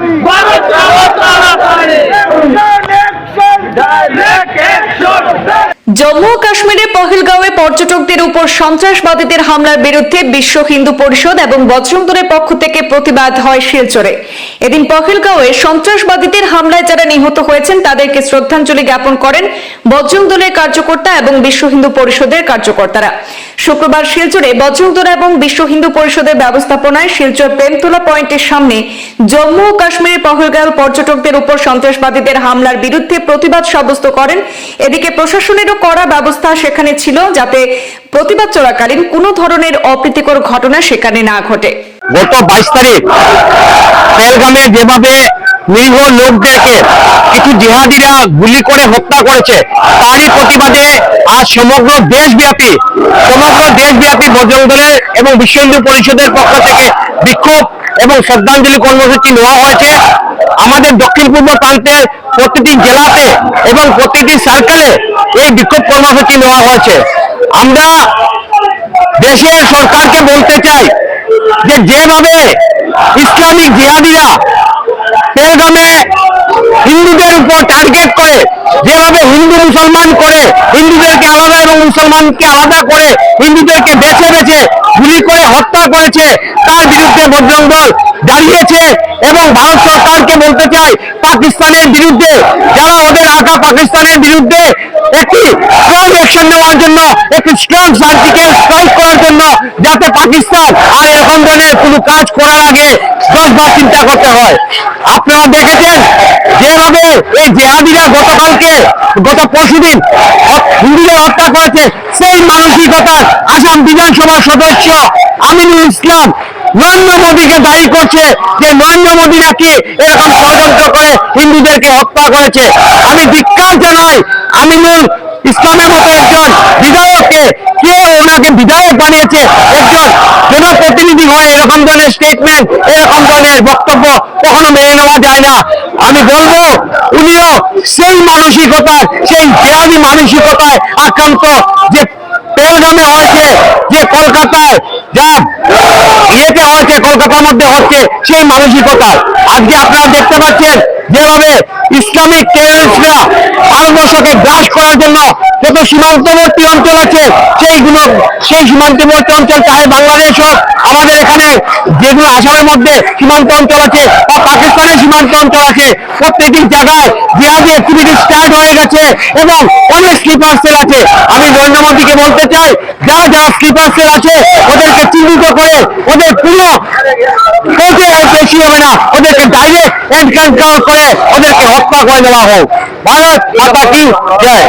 What? Jammu ও কাশ্মীরের পহেলগাঁওয়ে পর্যটকদের উপর সন্ত্রাসবাদীদের হামলার বিরুদ্ধে বিশ্ব হিন্দু পরিষদ এবং বজরং পক্ষ থেকে প্রতিবাদ হয় শিলচরে। এদিন পহেলগাঁওয়ে সন্ত্রাসবাদীদের হামলায় যারা নিহত হয়েছেন, তাদেরকে শ্রদ্ধাঞ্জলি জ্ঞাপন করেন বজরং দলের কার্যকর্তা এবং বিশ্ব হিন্দু পরিষদের কার্যকর্তারা। শুক্রবার শিলচরে বজরং দল এবং বিশ্ব হিন্দু পরিষদের ব্যবস্থাপনায় শিলচর প্রেমতোলা পয়েন্টের সামনে জম্মু ও কাশ্মীরের পহেলগাঁও পর্যটকদের উপর সন্ত্রাসবাদীদের হামলার বিরুদ্ধে প্রতিবাদ সাব্যস্ত করেন। এদিকে প্রশাসনেরও কড়া ব্যবস্থা সেখানে ছিল যাতে প্রতিবাদ চলাকালীন কোনো ধরনের অপ্রীতিকর ঘটনা সেখানে না ঘটে। গত বাইশ তারিখ পেলগামে যেভাবে নিরীহ লোকদেরকে কিছু জিহাদিরা গুলি করে হত্যা করেছে, তারই প্রতিবাদে আজ সমগ্র দেশব্যাপী সমগ্র দেশব্যাপী বজরং দলের এবং বিশ্ব হিন্দু পরিষদের পক্ষ থেকে বিক্ষোভ এবং শ্রদ্ধাঞ্জলি কর্মসূচি নেওয়া হয়েছে। আমাদের দক্ষিণ পূর্ব প্রান্তের প্রতিটি জেলাতে এবং প্রতিটি সার্কেলে এই বিক্ষোভ কর্মসূচি নেওয়া হয়েছে। আমরা দেশের সরকারকে বলতে চাই যে যেভাবে ইসলামিক জিহাদিরা পেলগামে হিন্দুদের উপর টার্গেট করে, যেভাবে হিন্দু মুসলমান করে, হিন্দুদেরকে আলাদা এবং মুসলমানকে আলাদা করে, হিন্দুদেরকে বেছে বেছে গুলি করে হত্যা করেছে, তার বিরুদ্ধে বজরং দল দাঁড়িয়েছে এবং ভারত সরকারকে বলতে চাই, পাকিস্তানের বিরুদ্ধে, যারা ওদের আঁকা পাকিস্তানের বিরুদ্ধে একটি স্ট্রং অ্যাকশন নেওয়ার জন্য, একটি স্ট্রং সার্জিক্যাল স্ট্রাইক করার জন্য যাতে পাকিস্তান আর এরকম ধরনের কোনো কাজ করার আগে দশবার চিন্তা করতে হয়। আপনারা দেখেছেন যেভাবে এই জেহাদিরা গতকালকে, গত পরশুদিন হিন্দুদের হত্যা করেছে, সেই মানসিকতার আসাম বিধানসভার সদস্য আমিনুল ইসলাম নরেন্দ্র মোদীকে দায়ী করছে যে নরেন্দ্র মোদী নাকি এরকম ষড়যন্ত্র করে হিন্দুদেরকে হত্যা করেছে। আমি ধিক্কার জানাই আমিনুল ইসলামের মতো একজন বিধায়ককে কে ওনাকে বিধায়ক বানিয়েছে, একজন জনপ্রতিনিধি হয়ে এরকম ধরনের স্টেটমেন্ট এরকম ধরনের বক্তব্য কখনো মেনে নেওয়া যায় না। আমি বলব, উনিও সেই মানসিকতার, সেই জেহাদি মানসিকতায় আক্রান্ত যে পেলগামে হয়েছে, যে কলকাতায়, যা ইয়েতে হয়েছে কলকাতার মধ্যে হচ্ছে সেই মানসিকতা। আজকে আপনারা দেখতে পাচ্ছেন যেভাবে ইসলামিক টেররিস্টরা ভারতবর্ষকে গ্রাস করার জন্য যত সীমান্তবর্তী অঞ্চল আছে সেইগুলো সেই সীমান্তবর্তী অঞ্চল চাহে বাংলাদেশ হোক এখানে যেগুলো আসামের মধ্যে সীমান্ত অঞ্চল আছে, বা পাকিস্তানের সীমান্ত অঞ্চল আছে, প্রত্যেকটি জায়গায় জিহাদি অ্যাক্টিভিটি স্টার্ট হয়ে গেছে এবং অনেক স্লিপার সেল আছে। আমি নরেন্দ্র মোদীকে বলতে চাই, যারা যারা স্লিপার সেল আছে, ওদেরকে চিহ্নিত করে, ওদের পুরো কোর্টে বেশি হবে না। ওদেরকে ডাইরেক্ট এনকাউন্টার করে, ওদেরকে হত্যা করে দেওয়া হোক। ভারত, মাতা কি জয়।